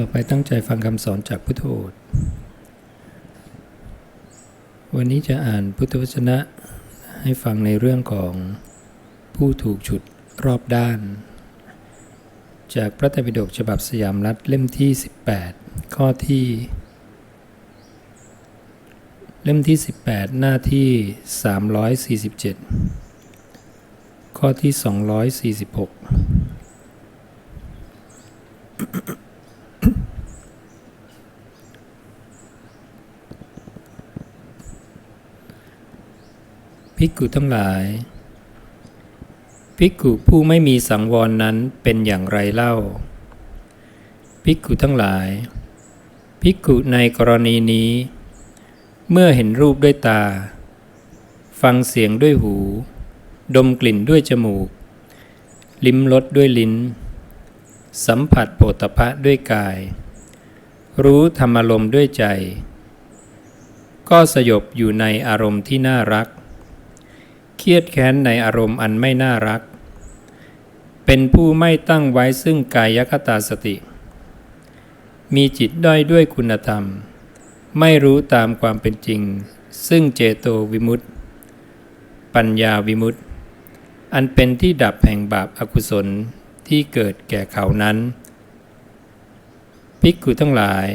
ต่อไปตั้งใจฟังคำสอนจากพุทธโอษวันนี้จะอ่านพุทธวจนะให้ฟังในเรื่องของผู้ถูกฉุดรอบด้าน จากพระไตรปิฎกฉบับสยามรัฐเล่มที่ 18 ข้อที่ เล่มที่ 18 หน้าที่ 347 ข้อที่ 246 ภิกขุทั้งหลาย ภิกขุผู้ไม่มีสังวรนั้นเป็นอย่างไรเล่า ภิกขุทั้งหลาย ภิกขุในกรณีนี้ เมื่อเห็นรูปด้วยตา ฟังเสียงด้วยหู ดมกลิ่นด้วยจมูก ลิ้มรสด้วยลิ้น สัมผัสโผฏฐะด้วยกาย รู้ธรรมารมณ์ด้วยใจ ก็สยบอยู่ในอารมณ์ที่น่ารัก รียดแค้นในอารมณ์อันไม่น่ารัก เป็นผู้ไม่ตั้งไว้ซึ่งกายคตาสติ มีจิตด้อยด้วยคุณธรรม ไม่รู้ตามความเป็นจริง ซึ่งเจโตวิมุตติ ปัญญาวิมุตติ อันเป็นที่ดับแห่งบาปอากุศลที่เกิดแก่เขานั้น ภิกขุทั้งหลาย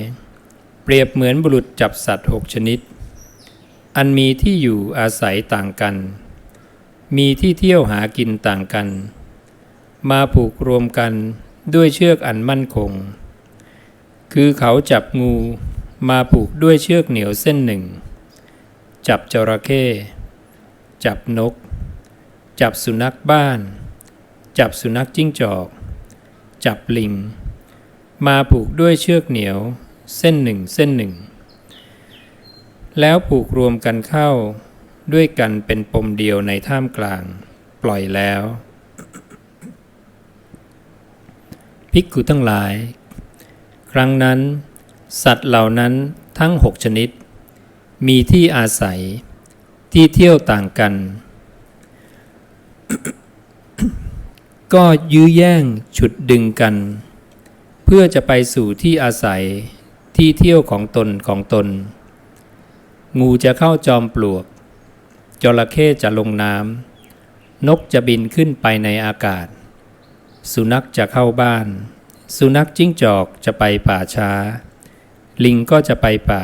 เปรียบเหมือนบุรุษจับสัตว์หกชนิดอันมีที่อยู่อาศัยต่างกัน มีที่เที่ยวหากินต่างกัน มาผูกรวมกันด้วยเชือกอันมั่นคง คือเขาจับงูมาผูกด้วยเชือกเหนียวเส้นหนึ่ง จับจระเข้ จับนก จับสุนัขบ้าน จับสุนัขจิ้งจอก จับลิง มาผูกด้วยเชือกเหนียวเส้นหนึ่งเส้นหนึ่ง แล้วผูกรวมกันเข้า ด้วยกันเป็นปมเดียวในท่ามกลาง ปล่อยแล้ว ภิกขุทั้งหลาย ครั้งนั้น สัตว์เหล่านั้นทั้งหกชนิด มีที่อาศัย ที่เที่ยวต่างกัน ก็ยื้อแย่งฉุดดึงกัน เพื่อจะไปสู่ที่อาศัยที่เที่ยวของตนของตน งูจะเข้าจอมปลวก จระเข้จะลงน้ำนกจะบินขึ้นไปในอากาศ สุนัขจะเข้าบ้าน สุนัขจิ้งจอกจะไปป่าช้า ลิงก็จะไปป่า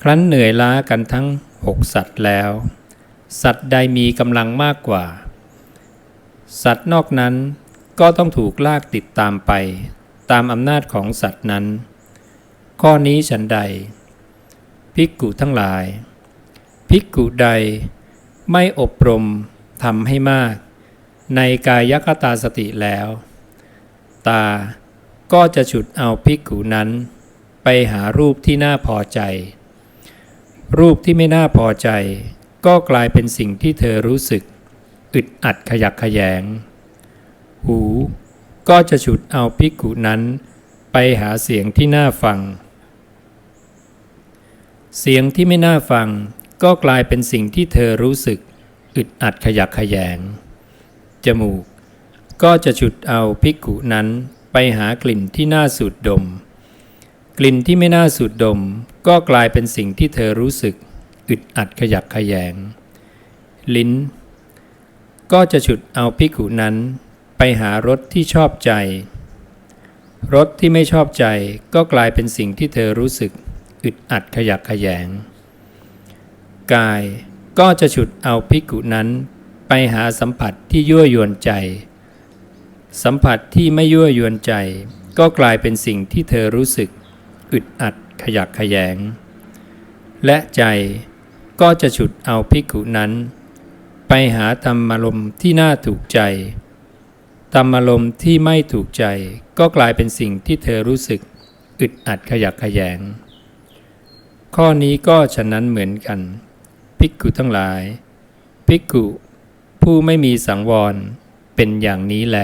ครั้นเหนื่อยล้ากันทั้งหกสัตว์แล้ว สัตว์ใดมีกำลังมากกว่า สัตว์นอกนั้นก็ต้องถูกลากติดตามไป ตามอำนาจของสัตว์นั้น ข้อนี้ฉันใดภิกขุทั้งหลาย ภิกขุใด ไม่อบรมทำให้มาก ในกายคตาสติแล้ว ตาก็จะฉุดเอาภิกขุนั้น ไปหารูปที่น่าพอใจ รูปที่ไม่น่าพอใจ ก็กลายเป็นสิ่งที่เธอรู้สึก อึดอัดขยักขยง หูก็จะฉุดเอาภิกขุนั้น ไปหาเสียงที่น่าฟัง เสียงที่ไม่น่าฟัง ก็กลายเป็นสิ่งที่เธอรู้สึกอึดอัดขยักขยง จมูก ก็จะฉุดเอาภิกุนั้นไปหากลิ่นที่น่าสูดดม กลิ่นที่ไม่น่าสูดดม ก็กลายเป็นสิ่งที่เธอรู้สึกอึดอัดขยักขยง ลิ้น ก็จะฉุดเอาภิกุนั้นไปหารสที่ชอบใจ รสที่ไม่ชอบใจก็กลายเป็นสิ่งที่เธอรู้สึกอึดอัดขยักขยง กาย ก็จะฉุดเอาภิกขุนั้น ไปหาสัมผัสที่ยั่วยวนใจ สัมผัสที่ไม่ยั่วยวนใจ ก็กลายเป็นสิ่งที่เธอรู้สึก อึดอัดขยักขยงและใจก็จะฉุดเอาภิกขุนั้น ไปหาธรรมารมที่น่าถูกใจธรรมารมที่ไม่ถูกใจ ก็กลายเป็นสิ่งที่เธอรู้สึก อึดอัดขยักขยงข้อนี้ก็ฉะนั้นเหมือนกัน ภิกขุทั้งหลาย ภิกขุ ผู้ไม่มีสังวรเป็นอย่างนี้แล